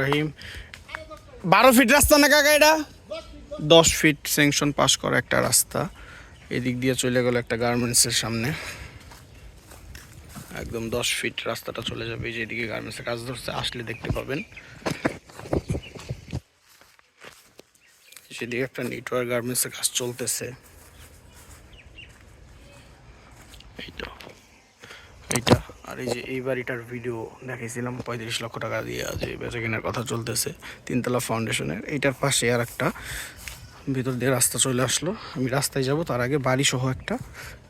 রহিম। বারো ফিট রাস্তা না কাকা এটা? দশ ফিট স্যাংশন পাস করা একটা রাস্তা। এদিক দিয়ে চলে গেল একটা গার্মেন্টসের সামনে। একদম দশ ফিট রাস্তাটা চলে যাবে, এই যে এদিকে গার্মেন্টসের কাজ ধরছে, আসলে দেখতে পাবেন। সেদিকে একটা নেটওয়ার্ক গার্মেন্টসের কাজ চলতেছে। এই তো আর এই যে এই বাড়িটার ভিডিও দেখেছিলাম পঁয়ত্রিশ লক্ষ টাকা দিয়ে যে বেচা কেনার কথা চলতেছে, তিনতলা ফাউন্ডেশনের এইটার পাশে আর একটা ভিতর দিয়ে রাস্তা চলে আসলো। আমি রাস্তায় যাব, তার আগে বাড়ি সহ একটা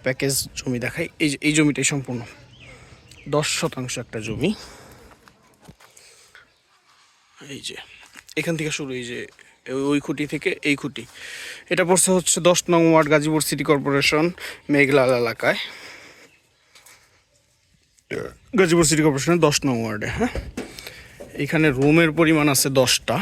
প্যাকেজ জমি দেখাই। এই এই জমিটাই সম্পূর্ণ। দশ শতাংশ একটা জমি। এই যে, এখান থেকে শুরু, এই যে, ওই- খুঁটি থেকে এই খুঁটি। এটা পড়ছে হচ্ছে দশ নং ward Gazipur city corporation, Meghlal এলাকায়। গাজীপুর সিটি কর্পোরেশনের দশ নং ওয়ার্ডে হ্যাঁ? এখানে রুমের পরিমাণ আছে দশটা।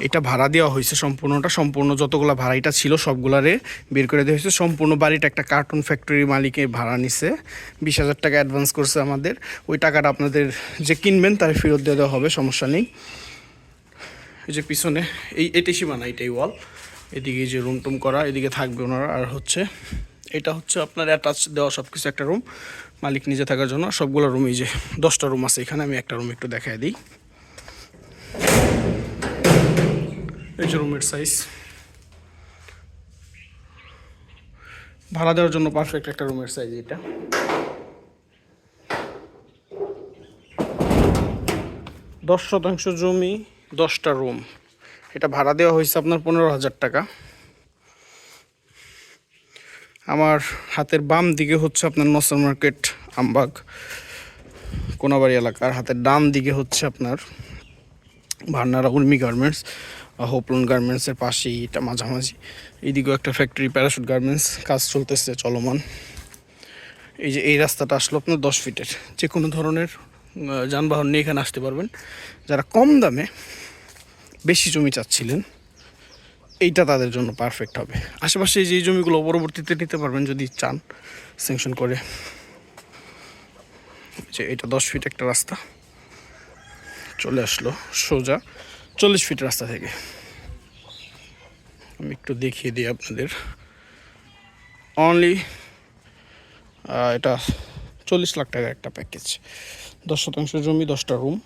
এটা ভাড়া দেওয়া হয়েছে সম্পূর্ণটা। সম্পূর্ণ যতগুলো ভাড়াইটা ছিল সবগুলারে বের করে দেওয়া হয়েছে। সম্পূর্ণ বাড়িটা একটা কার্টুন ফ্যাক্টরির মালিকে ভাড়া নিছে। বিশ হাজার টাকা অ্যাডভান্স করছে আমাদের। ওই টাকাটা আপনাদের যে কিনবেন তার ফেরত দিয়ে দেওয়া হবে, সমস্যা নেই। এই যে পিছনে, এই, এটাই সীমানা, এটাই ওয়াল এদিকে যে রুম টুম করা, এদিকে থাকবে ওনারা। আর হচ্ছে এটা হচ্ছে আপনার অ্যাটাচ দেওয়া সব কিছু একটা রুম মালিক নিজে থাকার জন্য সবগুলো রুম এই যে দশটা রুম আছে এখানে, আমি একটা রুম একটু দেখাই দিই। এই যে রুমের সাইজ ভাড়া দেওয়ার জন্য পারফেক্ট একটা রুমের সাইজ এটা। দশ শতাংশ জমি, দশটা রুম এটা ভাড়া দেওয়া হয়েছে আপনার পনেরো হাজার টাকা। আমার হাতের বাম দিকে হচ্ছে আপনার নসর মার্কেট আমবাগ, কোনাবাড়ি এলাকার হাতের ডান দিকে হচ্ছে আপনার ভান্নারা উর্মি গার্মেন্টস হোপলন গার্মেন্টসের পাশেই এটা মাঝামাঝি। এইদিকেও একটা ফ্যাক্টরি প্যারাশুট গার্মেন্টস, কাজ চলতেছে, চলমান। এই যে এই রাস্তাটা আসলো আপনার দশ ফিটের। যে কোনো ধরনের যানবাহন নিয়ে এখানে আসতে পারবেন। যারা কম দামে বেশি জমি চাচ্ছিলেন এইটা তাদের জন্য পারফেক্ট হবে। আশেপাশে যে জমিগুলো পরবর্তীতে নিতে পারবেন যদি চান স্যাংশন করে। যে এটা দশ ফিট একটা রাস্তা। চলে আসলো সোজা চল্লিশ ফিট রাস্তা থেকে। আমি একটু দেখিয়ে দিই আপনাদের। অনলি এটা চল্লিশ লাখ টাকার একটা প্যাকেজ দশ শতাংশ জমি, দশটা রুম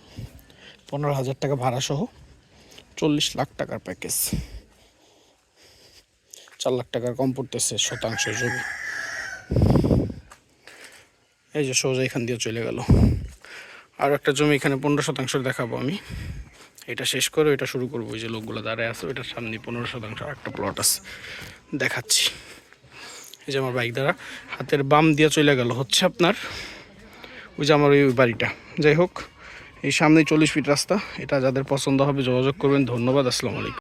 পনেরো হাজার টাকা ভাড়া সহ চল্লিশ লাখ টাকার প্যাকেজ চার লাখ টাকার কম পড়তেছে শতাংশ জমি। এই যে সোজা এখান দিয়ে চলে গেল। আর একটা জমি এখানে পনেরো শতাংশ দেখাবো আমি। এটা শেষ করে এটা শুরু করব ওই যে লোকগুলো দাঁড়ায় আছে, ওইটার সামনে পনেরো শতাংশ আর একটা প্লট আছে। দেখাচ্ছি। এই যে আমার বাইক দ্বারা। হাতের বাম দিয়ে চলে গেল হচ্ছে আপনার, ওই যে আমার ওই বাড়িটা। যাই হোক, এই সামনে চল্লিশ ফিট রাস্তা, এটা যাদের পছন্দ হবে যোগাযোগ করবেন। ধন্যবাদ, আসসালামু আলাইকুম।